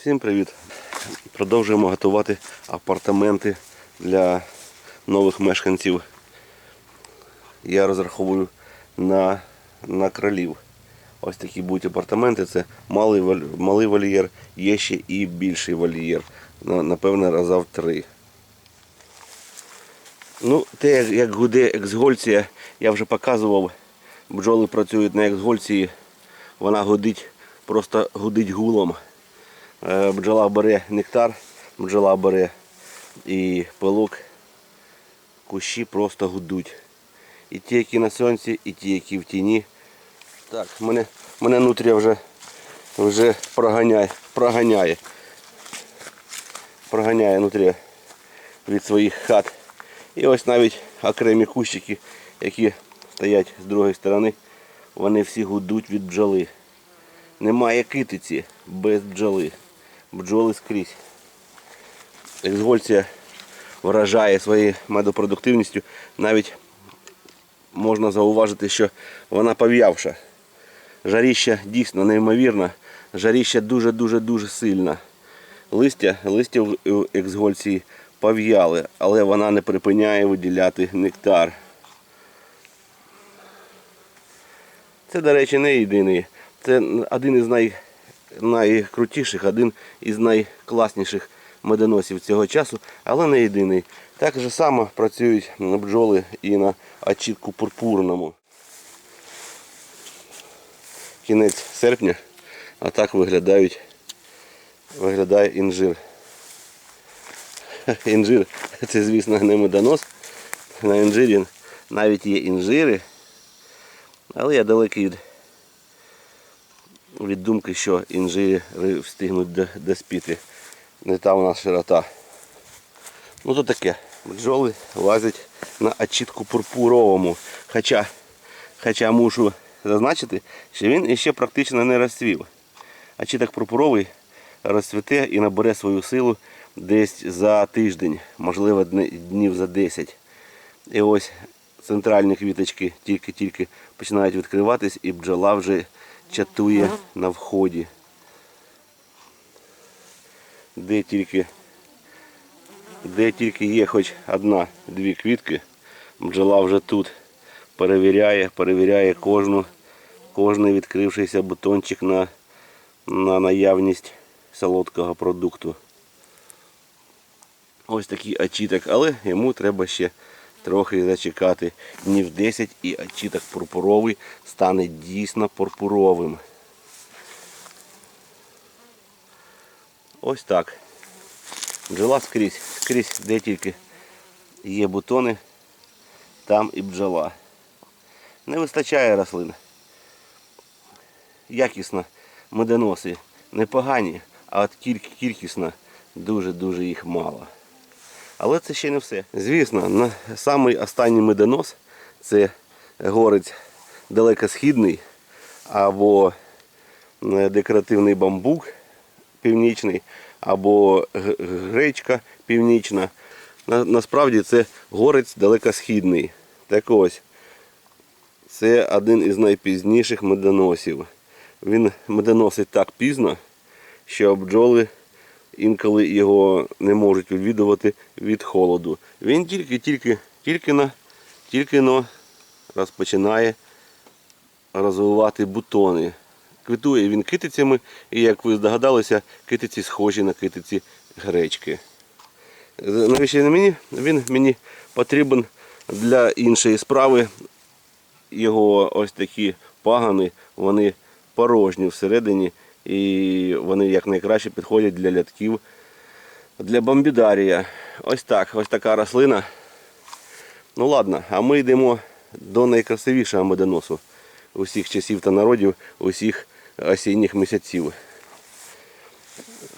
Всім привіт! Продовжуємо готувати апартаменти для нових мешканців. Я розраховую на, на кролів. Ось такі будуть апартаменти. Це малий, малий вольєр, є ще і більший вольєр. Напевне, раза в три. Ну, те, як, гуде ексгольція, я вже показував. Бджоли працюють на ексгольції. Вона гудить, просто гудить гулом. Е, Бджола бере нектар, бджола бере і пилок. Кущі просто гудуть. І ті, які на сонці, і ті, які в тіні. Так, мене, мене нутрія вже, вже проганяє, проганяє. Проганяє нутрія від своїх хат. І ось навіть окремі кущики, які стоять з другої сторони, вони всі гудуть від бджоли. Немає китиці без бджоли. Бджоли скрізь. Ексгольція вражає своєю медопродуктивністю. Навіть можна зауважити, що вона пов'явша. Жаріща дійсно неймовірна. Жаріща дуже-дуже-дуже сильна. Листя, листя в ексгольції пов'яли, але вона не припиняє виділяти нектар. Це, до речі, не єдиний. Це один із най, найкрутіших, один із найкласніших медоносів цього часу, але не єдиний. Так же само працюють бджоли і на очітку пурпурному. Кінець серпня, а так виглядають, виглядає інжир. Інжир це, звісно, не медонос. На інжирі навіть є інжири. Але я далекий від, від думки, що інжири встигнуть до- доспіти. Не та у нас широта. Ну то таке. Бджоли лазять на очітку пурпуровому. Хоча, хоча мушу зазначити, що він іще практично не розцвів. Очіток пурпуровий розцвіте і набере свою силу десь за тиждень, можливо днів за 10. І ось центральні квіточки тільки-тільки починають відкриватись і бджола вже чатує на вході. Де тільки, де тільки є хоч одна-дві квітки, бджола вже тут перевіряє, перевіряє кожну, кожний відкрившийся бутончик на, на наявність солодкого продукту. Ось такий очіток, але йому треба ще трохи зачекати днів 10 і очіток пурпуровий стане дійсно пурпуровим. Ось так. Бджола скрізь, скрізь, де тільки є бутони, там і бджола. Не вистачає рослин. Якісно медоноси непогані, а от кількісно дуже-дуже їх мало. Але це ще не все. Звісно, на самий останній медонос це горець далекосхідний або декоративний бамбук північний, або гречка північна. Насправді це горець далекосхідний. Так ось, це один із найпізніших медоносів. Він медоносить так пізно, що бджоли інколи його не можуть відвідувати від холоду. Він тільки-тільки тільки тільки розпочинає розвивати бутони. Квітує він китицями, і як ви здогадалися, китиці схожі на китиці гречки. Навіщо він мені? Він мені потрібен для іншої справи. Його ось такі пагани, вони порожні всередині і вони якнайкраще підходять для лятків, для бомбідарія. Ось так, ось така рослина. Ну ладно, а ми йдемо до найкрасивішого медоносу усіх часів та народів, усіх осінніх місяців.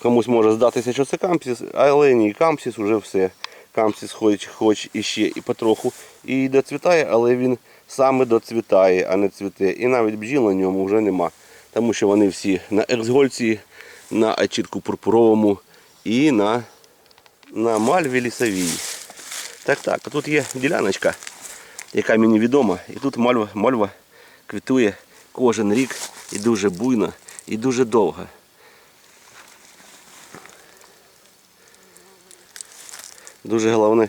Комусь може здатися, що це кампсіс, але ні, кампсіс уже все. Кампсіс хоч, хоч іще і потроху і доцвітає, але він саме доцвітає, а не цвіте. І навіть бджіл на ньому вже нема тому що вони всі на ерзгольці, на очітку пурпуровому і на на мальві лісовій. Так так, а тут є діляночка, яка мені відома. І тут мальва, мальва квітує кожен рік і дуже буйно, і дуже довго. Дуже головне,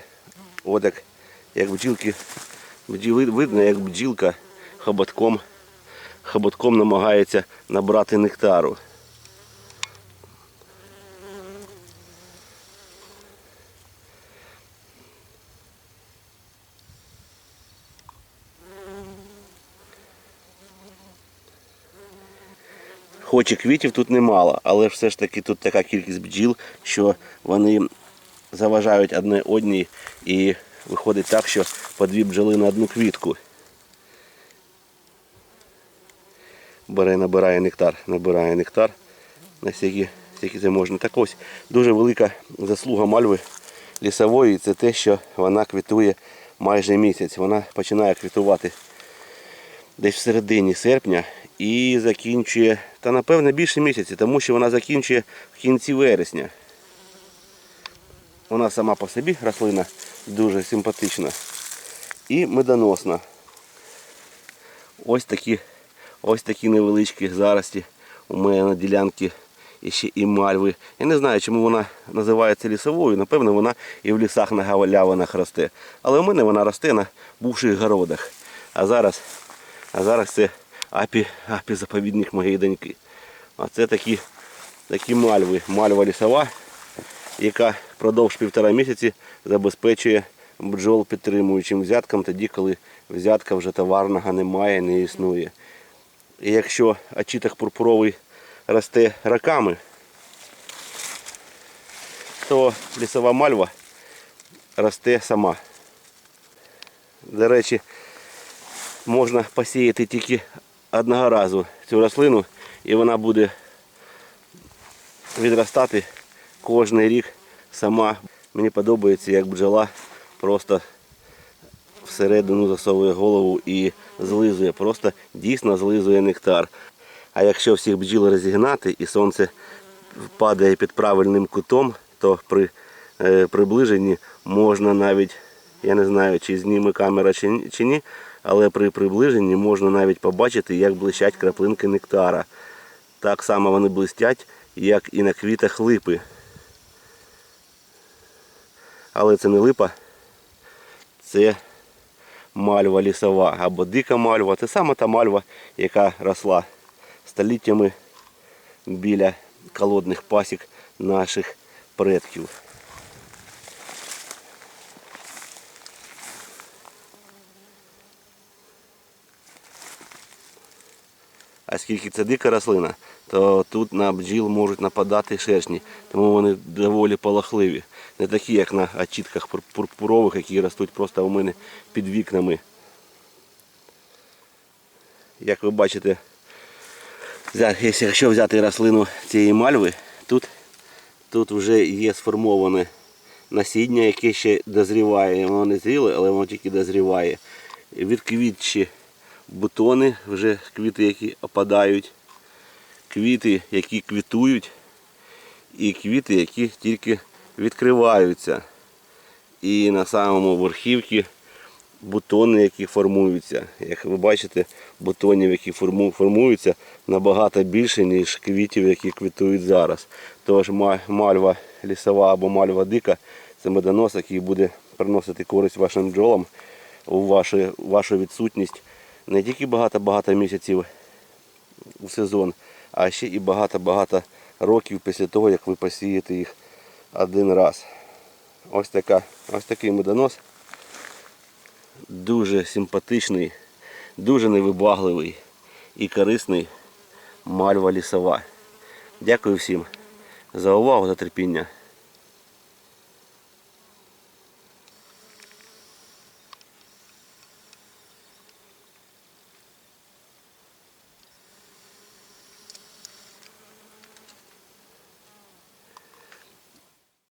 от як, як бджілки, видно, як бджілка хоботком хоботком намагається набрати нектару. Хоч і квітів тут немало, але все ж таки тут така кількість бджіл, що вони заважають одне одній і виходить так, що по дві бджоли на одну квітку. Бере, набирає нектар, набирає нектар, на стільки, стільки це можна. Так ось дуже велика заслуга мальви лісової це те, що вона квітує майже місяць. Вона починає квітувати десь в середині серпня і закінчує, та напевно більше місяця, тому що вона закінчує в кінці вересня. Вона сама по собі рослина дуже симпатична і медоносна. Ось такі, ось такі невеличкі зарості у мене на ділянці ще і мальви. Я не знаю, чому вона називається лісовою. Напевно, вона і в лісах на галявинах росте. Але у мене вона росте на бувших городах. А зараз, а зараз це апі, апі заповідник моєї доньки. А це такі, такі мальви. Мальва лісова, яка впродовж півтора місяці забезпечує бджол підтримуючим взяткам тоді, коли взятка вже товарного немає, не існує. І якщо очіток пурпуровий росте роками, то лісова мальва росте сама. До речі, можна посіяти тільки одного разу цю рослину і вона буде відростати кожен рік сама. Мені подобається, як бджола просто всередину засовує голову і злизує, просто дійсно злизує нектар. А якщо всіх бджіл розігнати і сонце падає під правильним кутом, то при е, приближенні можна навіть, я не знаю, чи зніме камера чи, чи ні, але при приближенні можна навіть побачити, як блищать краплинки нектара. Так само вони блистять, як і на квітах липи. Але це не липа, це мальва лісова або дика мальва. Це саме та мальва, яка росла століттями біля колодних пасік наших предків. А скільки це дика рослина, то тут на бджіл можуть нападати шершні, тому вони доволі полохливі. Не такі, як на очітках пурпурових, які ростуть просто у мене під вікнами. Як ви бачите, якщо взяти рослину цієї мальви, тут, тут вже є сформоване насіння, яке ще дозріває. Воно не зріле, але воно тільки дозріває. Відквітчі бутони, вже квіти, які опадають, квіти, які квітують, і квіти, які тільки відкриваються. І на самому верхівці бутони, які формуються. Як ви бачите, бутонів, які форму- формуються, набагато більше, ніж квітів, які квітують зараз. Тож мальва лісова або мальва дика це медонос, який буде приносити користь вашим бджолам у вашу, вашу відсутність не тільки багато-багато місяців у сезон, а ще і багато-багато років після того, як ви посієте їх один раз. Ось, така, ось такий медонос. Дуже симпатичний, дуже невибагливий і корисний мальва лісова. Дякую всім за увагу, за терпіння.